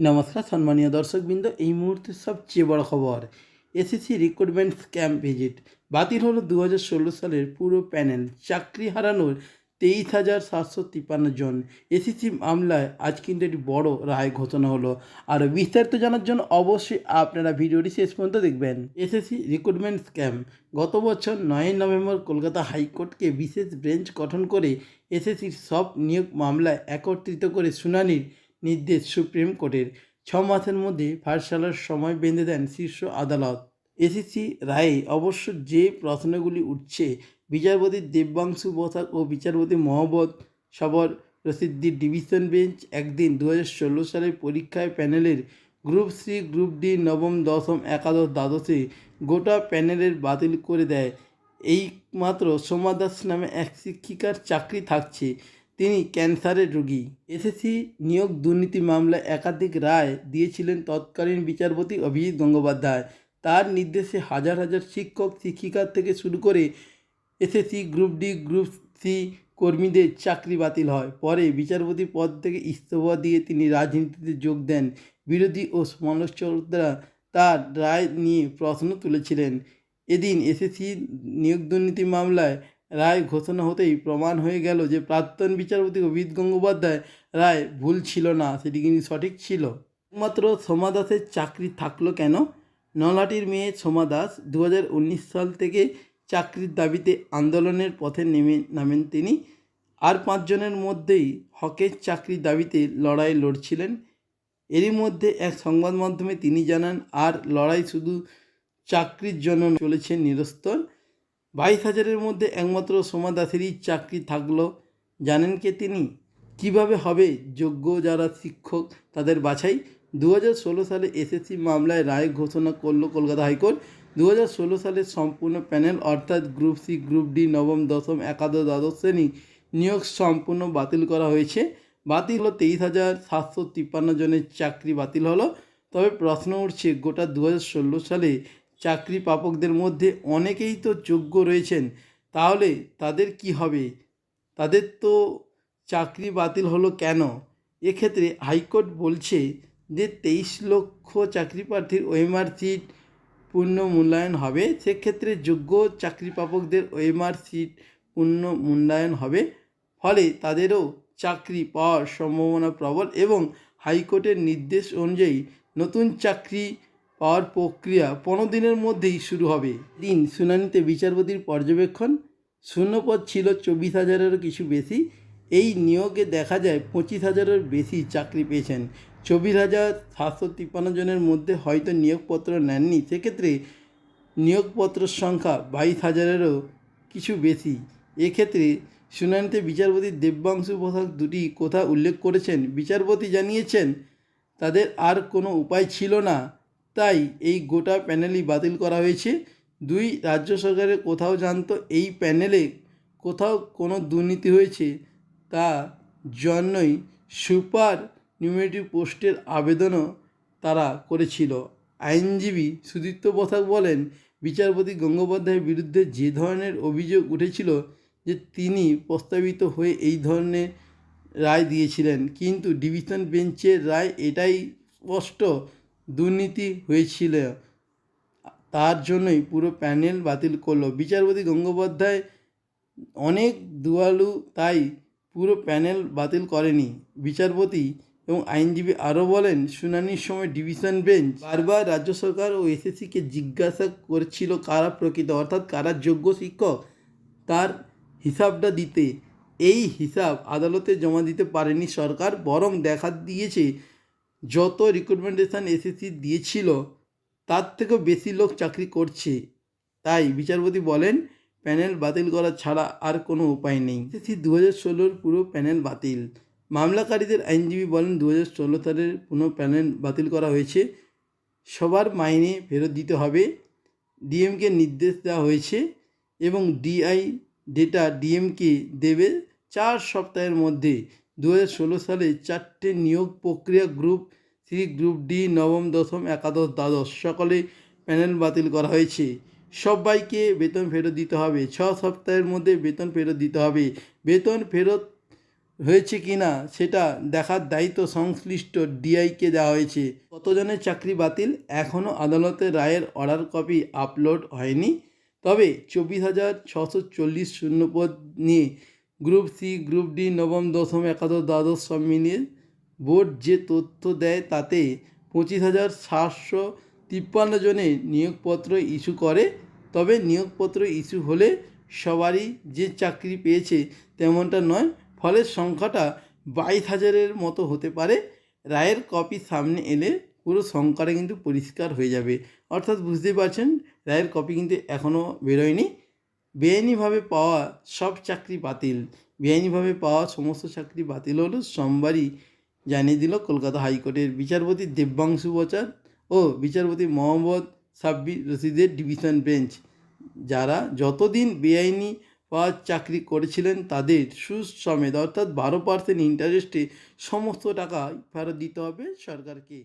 নমস্কার, সম্মানীয় দর্শকবৃন্দ, এই মুহূর্তের সবচেয়ে বড় খবর এসএসসি রিক্রুটমেন্ট ক্যাম্প ভিজিট বাতিল হলো দু হাজার ষোলো সালের পুরো প্যানেল চাকরি হারানোর তেইশ হাজার সাতশো তিপ্পান্ন জন। এসএসসি মামলায় আজ কিন্তু একটি বড় রায় ঘোষণা হলো। আর বিস্তারিত জানার জন্য অবশ্যই আপনারা ভিডিওটি শেষ পর্যন্ত দেখবেন। এসএসসি রিক্রুটমেন্ট স্ক্যাম গত বছর নয় নভেম্বর কলকাতা হাইকোর্টকে বিশেষ বেঞ্চ গঠন করে এসএসসির সব নিয়োগ মামলায় একত্রিত করে শুনানির নির্দেশ সুপ্রিম কোর্টের ছ মাসের মধ্যে ফাইসালার সময় বেঁধে দেন শীর্ষ আদালত। এসিসি রায়ে অবশ্য যে প্রশ্নগুলি উঠছে, বিচারপতি দেববাংশু বসাক ও বিচারপতি মোহাম্মদ সবর রসিদ্দির ডিভিশন বেঞ্চ একদিন দু হাজার ষোলো সালের পরীক্ষায় প্যানেলের গ্রুপ সি, গ্রুপ ডি, নবম, দশম, একাদশ, দ্বাদশে গোটা প্যানেলের বাতিল করে দেয়। এই মাত্র সোমা দাস নামে এক শিক্ষিকার চাকরি থাকছে। তিনি ক্যান্সারের রোগী। এসএসসি নিয়োগ দুর্নীতি মামলায় একাধিক রায় দিয়েছিলেন তৎকালীন বিচারপতি অভিজিৎ গঙ্গোপাধ্যায়। তার নির্দেশে হাজার হাজার শিক্ষক শিক্ষিকার থেকে শুরু করে SSC group D, group C কর্মীদের চাকরি বাতিল হয়। পরে বিচারপতি পদ থেকে ইস্তফা দিয়ে তিনি রাজনীতিতে যোগ দেন। বিরোধী ও সমালোচকরা তার রায় নিয়ে প্রশ্ন তুলেছিলেন। এদিন এসএসসি নিয়োগ দুর্নীতি মামলায় রায় ঘোষণা হতেই প্রমাণ হয়ে গেল যে প্রাক্তন বিচারপতি অভিজিৎ গঙ্গোপাধ্যায় রায় ভুল ছিল না, সেটি কিন্তু সঠিক ছিল। একমাত্র সোমা দাসের চাকরি থাকল কেন? নলাটির মেয়ে সোমা দাস দু হাজার উনিশ সাল থেকে চাকরির দাবিতে আন্দোলনের পথে নেমে নামেন তিনি। আর পাঁচজনের মধ্যেই হকের চাকরির দাবিতে লড়াই লড়ছিলেন। এরই মধ্যে এক সংবাদ মাধ্যমে তিনি জানান, আর লড়াই শুধু চাকরির জন্য চলেছে নিরস্তর। বাইশ হাজারের মধ্যে একমাত্র সোমা দাসেরই চাকরি থাকল। জানেন কে তিনি? কীভাবে হবে যোগ্য যারা শিক্ষক তাদের বাছাই? দু হাজার ষোলো সালে এসএসসি মামলায় রায় ঘোষণা করল কলকাতা হাইকোর্ট। দু হাজার ষোলো সালের সম্পূর্ণ প্যানেল অর্থাৎ গ্রুপ সি, গ্রুপ ডি, নবম, দশম, একাদশ, দ্বাদশ শ্রেণি নিয়োগ সম্পূর্ণ বাতিল করা হয়েছে। বাতিল হলো তেইশ হাজার সাতশো জনের চাকরি বাতিল হলো। তবে প্রশ্ন উঠছে, গোটা দু হাজার ষোলো সালে চাকরি প্রাপকদের মধ্যে অনেকেই তো যোগ্য রয়েছেন, তাহলে তাদের কি হবে? তাদের তো চাকরি বাতিল হলো কেন? এক্ষেত্রে হাইকোর্ট বলছে যে তেইশ লক্ষ চাকরি প্রার্থীর ওএমআর সিট পূর্ণ মূল্যায়ন হবে, সেক্ষেত্রে যোগ্য চাকরি প্রাপকদের ওএমআর সিট পূর্ণ মূল্যায়ন হবে। ফলে তাদেরও চাকরি পাওয়ার সম্ভাবনা প্রবল এবং হাইকোর্টের নির্দেশ অনুযায়ী নতুন চাকরি পাওয়ার প্রক্রিয়া পনেরো দিনের মধ্যেই শুরু হবে। দিন শুনানিতে বিচারপতির পর্যবেক্ষণ। শূন্যপদ ছিল চব্বিশ হাজারেরও কিছু বেশি। এই নিয়োগে দেখা যায় পঁচিশ হাজারের বেশি চাকরি পেয়েছেন। চব্বিশ হাজার সাতশো তিপ্পান্ন জনের মধ্যে হয়তো নিয়োগপত্র নেননি। সেক্ষেত্রে নিয়োগপত্রের সংখ্যা বাইশ হাজারেরও কিছু বেশি। এক্ষেত্রে শুনানিতে বিচারপতি দেববাংশু প্রসাদ দুটি কথা উল্লেখ করেছেন। বিচারপতি জানিয়েছেন, তাদের আর কোনো উপায় ছিল না। তাই এই গোটা প্যানেলই বাতিল করা হয়েছে। দুই রাজ্য সরকারের কোথাও জানতো এই প্যানেলে কোথাও কোনো দুর্নীতি হয়েছে, তা জন্যই সুপার নিউমেটিভ পোস্টের আবেদনও তারা করেছিল। আইনজীবী সুদীপ্ত বসাক বলেন, বিচারপতি গঙ্গোপাধ্যায়ের বিরুদ্ধে যে ধরনের অভিযোগ উঠেছিল যে তিনি প্রস্তাবিত হয়ে এই ধরনের রায় দিয়েছিলেন, কিন্তু ডিভিশন বেঞ্চের রায় এটাই স্পষ্ট দুর্নীতি হয়েছিল। তার জন্যই পুরো প্যানেল বাতিল করল। বিচারপতি গঙ্গোপাধ্যায় অনেক দুয়ালু তাই পুরো প্যানেল বাতিল করেনি। বিচারপতি এবং আইনজীবী আরও বলেন, শুনানির সময় ডিভিশন বেঞ্চ বারবার রাজ্য সরকার ও এসএসসিকে জিজ্ঞাসা করছিল কারা প্রকৃত, অর্থাৎ কারা যোগ্য শিক্ষক তার হিসাবটা দিতে। এই হিসাব আদালতে জমা দিতে পারেনি সরকার, বরং দেখা দিয়েছে যত রিক্রুটমেন্টেশন এসএসসি দিয়েছিল, তার থেকেও বেশি লোক চাকরি করছে। তাই বিচারপতি বলেন প্যানেল বাতিল করা ছাড়া আর কোনো উপায় নেই। এসএসসি দু হাজার ষোলোর পুরো প্যানেল বাতিল। মামলাকারীদের আইনজীবী বলেন দু হাজার ষোলো সালের পুরো প্যানেল বাতিল করা হয়েছে। সবার মাইনে ফেরত দিতে হবে। ডিএমকে নির্দেশ দেওয়া হয়েছে এবং ডিআই ডেটা ডিএমকে দেবে চার সপ্তাহের মধ্যে। দু হাজার ষোলো সালে চারটে নিয়োগ প্রক্রিয়া গ্রুপ সি গ্রুপ ডি নবম, দশম, একাদশ, দ্বাদশ সকলে প্যানেল বাতিল করা হয়েছে। সবাইকে বেতন ফেরত দিতে হবে। ছ সপ্তাহের মধ্যে বেতন ফেরত দিতে হবে। বেতন ফেরত হয়েছে কি না সেটা দেখার দায়িত্ব সংশ্লিষ্ট ডিআইকে দেওয়া হয়েছে। কতজনের চাকরি বাতিল এখনও আদালতের রায়ের অর্ডার কপি আপলোড হয়নি। তবে চব্বিশ হাজার ছশো চল্লিশ শূন্যপদ নিয়ে গ্রুপ সি, গ্রুপ ডি, নবম, দশম, একাদশ, দ্বাদশ সব মিলিয়ে বোর্ড যে তথ্য দেয় তাতে পঁচিশ হাজার সাতশো তিপ্পান্ন জনের নিয়োগপত্র ইস্যু করে, তবে নিয়োগপত্র ইস্যু হলে সবারই যে চাকরি পেয়েছে তেমনটা নয়, ফলে সংখ্যাটা বাইশ হাজারের মতো হতে পারে। রায়ের কপি সামনে এলে পুরো সংখ্যাটা কিন্তু পরিষ্কার হয়ে যাবে। অর্থাৎ বুঝতেই পারছেন, রায়ের কপি কিন্তু এখনও বেরোয়নি। বেআইনিভাবে পাওয়া সব চাকরি বাতিল। বেআইনিভাবে পাওয়া সমস্ত চাকরি বাতিল হলো সোমবারই জানিয়ে দিল কলকাতা হাইকোর্টের বিচারপতি দেব্যাংশু বচার ও বিচারপতি মোহাম্মদ সাব্বির রশিদের ডিভিশন বেঞ্চ, যারা যতদিন বেআইনি পাওয়ার চাকরি করেছিলেন তাদের সুদ সমেত, অর্থাৎ বারো পার্সেন্ট ইন্টারেস্টে সমস্ত টাকা ফেরত দিতে হবে সরকারকে।